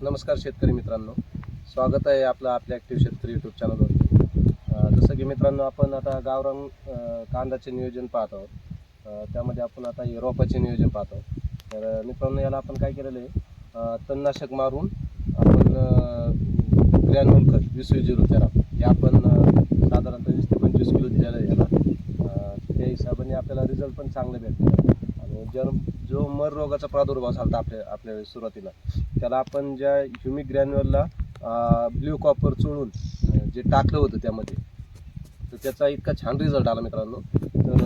नमस्कार शेतकरी मित्रांनो. स्वागत आहे आपलं आपल्या ॲक्टिव्ह शेतकरी यूट्यूब चॅनलवरती जसं की मित्रांनो आपण आता गावरान कांदाचे कांद्याचे नियोजन पाहत आहोत. त्यामध्ये आपण आता हे रोपाचे नियोजन पाहत आहोत. तर मित्रांनो याला आपण काय केलेलं आहे? तणनाशक मारून आपण ग्रॅन्युअल खत वीस वीस झिरो तेरा हे आपण साधारणतः वीस ते पंचवीस किलो दिलेलं आहे याला. त्या हिशोबाने आपल्याला रिझल्ट पण चांगले भेटले आणि जर जो मर रोगाचा प्रादुर्भाव झाला होता आपल्या आपल्या सुरुवातीला त्याला आपण ज्या ह्युमिक ग्रॅन्युअलला ब्ल्यू कॉपर चोळून जे टाकलं होतं त्यामध्ये तर त्याचा इतका छान रिझल्ट आला मित्रांनो. तर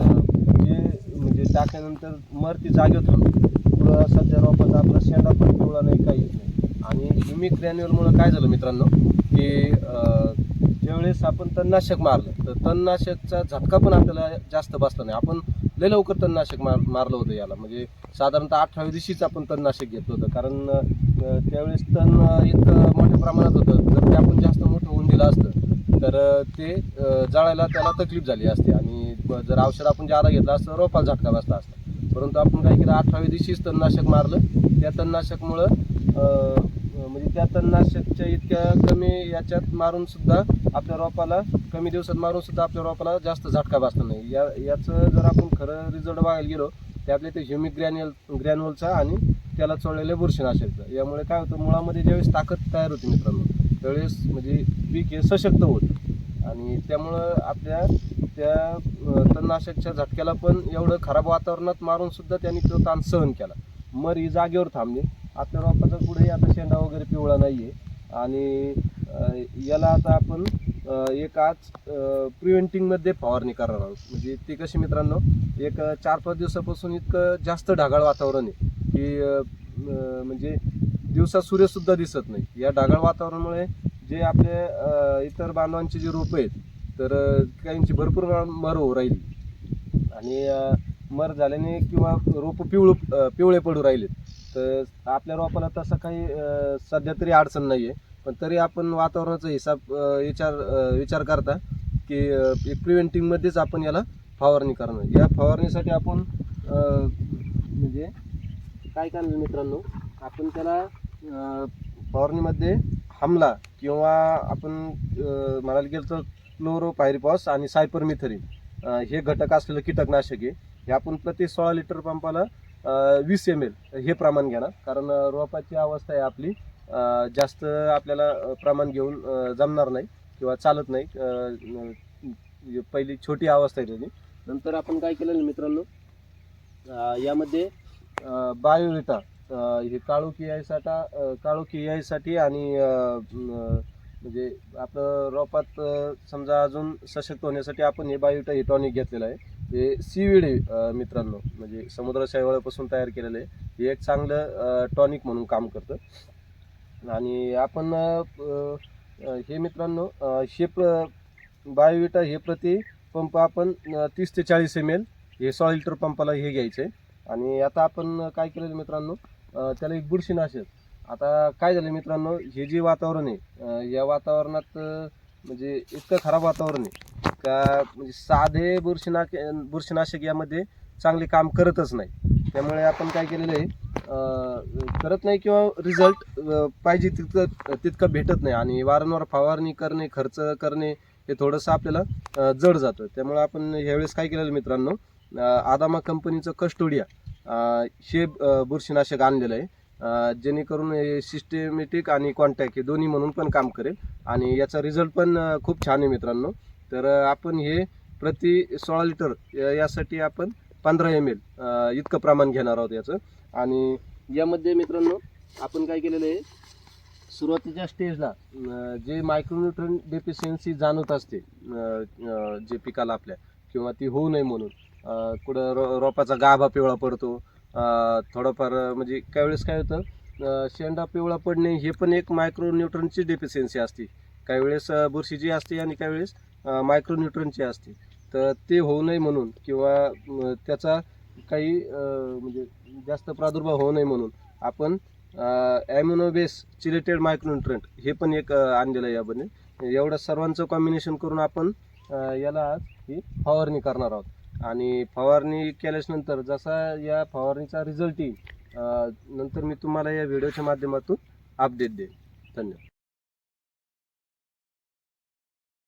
जे म्हणजे टाकल्यानंतर मर ती जागेवर थांबली. पुढं सध्या रोपाचा आपला शेंडा पण पिवळा नाही काही नाही. आणि ह्युमिक ग्रॅन्युअलमुळं काय झालं मित्रांनो की अं, आपण तणनाशक मारलं तर तणनाशकचा झटका पण आपल्याला जास्त बसला नाही. आपण लय लवकर तणनाशक मार मारलं होतं याला. म्हणजे साधारणतः अठराव्या दिवशीच आपण तणनाशक घेतलं होतं. कारण त्यावेळेस तण अं, इतकं मोठ्या प्रमाणात होतं. जर ते आपण जास्त मोठं होऊन दिलं असतं तर ते जाळायला त्याला तकलीफ झाली असते. आणि जर औषध आपण जादा घेतलं असतं रोपाला झटका बसला असता. परंतु आपण काय केलं अठराव्या दिवशीच तणनाशक मारलं. त्या तणनाशकमुळं म्हणजे त्या तणनाशकच्या इतक्या कमी याच्यात मारून सुद्धा आपल्या रोपाला कमी दिवसात मारून सुद्धा आपल्या रोपाला जास्त झटका बसला नाही. या याचं जर आपण खरं रिझल्ट बघायला गेलो ते आपल्या ते ह्युमिक ग्रॅन्युअल ग्रॅन्युअलचा आणि त्याला चोळलेले बुरशीनाशकचं. यामुळे काय होतं मुळामध्ये ज्यावेळेस ताकद तयार होती मित्रांनो त्यावेळेस म्हणजे पीक हे सशक्त होतं. आणि त्यामुळं आपल्या त्या तणनाशकच्या झटक्याला पण एवढं खराब वातावरणात मारून सुद्धा त्यांनी तो ताण सहन केला. मर ही जागेवर थांबली. आपल्या रोपाचा पुढे आता शेंडा वगैरे पिवळा नाही आहे आणि याला आता आपण एक आज प्रिव्हेंटिंगमध्ये फवारणी करणार आहोत. म्हणजे ती कशी मित्रांनो एक चार पाच दिवसापासून इतकं जास्त ढगाळ वातावरण आहे की म्हणजे दिवसात सूर्यसुद्धा दिसत नाही. या ढगाळ वातावरणामुळे जे आपले इतर बांधवांची जी रोपं आहेत तर काहींची भरपूर मर होऊ राहिली. आणि मर झाल्याने किंवा रोपं पिवळ पिवळे पडू राहिलेत. तर आपल्या रोपाला तसं काही अं, सध्या तरी अडचण नाही आहे पण तरी आपण वातावरणाचा हिसाब अं, विचार अं, विचार करता की अं, एक प्रिव्हेंटिंगमध्येच आपण याला फवारणी करणं या फवारणीसाठी आपण अं, म्हणजे काय करणार मित्रांनो? आपण त्याला अं, फवारणीमध्ये हमला किंवा आपण अं, म्हणायला गेलं तर क्लोरोपायरिपॉस आणि सायपरमिथरिन हे घटक असलेलं कीटकनाशक आहे हे आपण प्रति सोळा लिटर पंपाला वीस एम एल हे प्रमाण घेणार. कारण रोपाची अवस्था आहे आपली. जास्त आपल्याला प्रमाण घेऊन जमणार नाही किंवा चालत नाही. म्हणजे पहिली छोटी अवस्था आहे त्याची. नंतर आपण काय केलेलं मित्रांनो? यामध्ये बायोविटा हे काळोखी यायसाठी अं, काळोखी यायसाठी आणि म्हणजे आपलं रोपात समजा अजून सशक्त होण्यासाठी आपण हे बायोविटा हे टॉनिक घेतलेलं आहे. हे सीविड आहे मित्रांनो म्हणजे समुद्र शैवाळापासून तयार केलेलं आहे हे एक चांगलं टॉनिक म्हणून काम करतं. आणि आपण हे मित्रांनो हे प्र बायोविटा हे प्रति पंप आपण तीस ते चाळीस एम एल हे सोळा लिटर पंपाला हे घ्यायचं. आहे आणि आता आपण काय केलेलं मित्रांनो त्याला एक बुरशीनाशक. आता काय झालं मित्रांनो हे जे वातावरण आहे या वातावरणात म्हणजे इतकं खराब वातावरण आहे. त्या म्हणजे साधे बुरशीनाक बुरशीनाशक यामध्ये चांगले काम करतच नाही. त्यामुळे आपण काय केलेलं आहे करत नाही किंवा रिझल्ट पाहिजे तितकं तितकं भेटत नाही आणि वारंवार फवारणी करणे खर्च करणे हे थोडंसं आपल्याला जड जातं. त्यामुळे आपण ह्यावेळेस काय केलेलं मित्रांनो आदामा कंपनीचं कस्टोडिया हे बुरशीनाशक आणलेलं आहे. जेणेकरून हे सिस्टेमॅटिक आणि कॉन्टॅक्ट हे दोन्ही म्हणून पण काम करेल आणि याचा रिझल्ट पण खूप छान आहे मित्रांनो. तर आपण हे प्रति सोळा लिटर यासाठी आपण पंधरा एम एल इतकं प्रमाण घेणार आहोत याचं. आणि यामध्ये मित्रांनो आपण काय केलेलं आहे? सुरुवातीच्या स्टेजला जे मायक्रोन्युट्रन डेफिशियन्सी जाणवत असते जे पिकाला आपल्या किंवा ती होऊ नये म्हणून कुठं रो रोपाचा गाभा पिवळा पडतो थोडंफार म्हणजे काही वेळेस काय होतं शेंडा पिवळा पडणे हे पण एक मायक्रोन्युट्रनची डेफिशियन्सी असते. काही वेळेस बुरशी जी असते आणि काही वेळेस मायक्रोन्यूट्रनचे असते तर ते होऊ नये म्हणून किंवा त्याचा काही म्हणजे जास्त प्रादुर्भाव होऊ नये म्हणून आपण ॲम्युनोबेस चिलेटेड मायक्रोन्युट्रंट हे पण एक आणलेलं आहे यामध्ये एवढं सर्वांचं कॉम्बिनेशन करून आपण याला आज ही फवारणी करणार आहोत. आणि फवारणी केल्याच नंतर जसा या फवारणीचा रिझल्ट येईल नंतर मी तुम्हाला या व्हिडिओच्या माध्यमातून अपडेट देईन. धन्यवाद.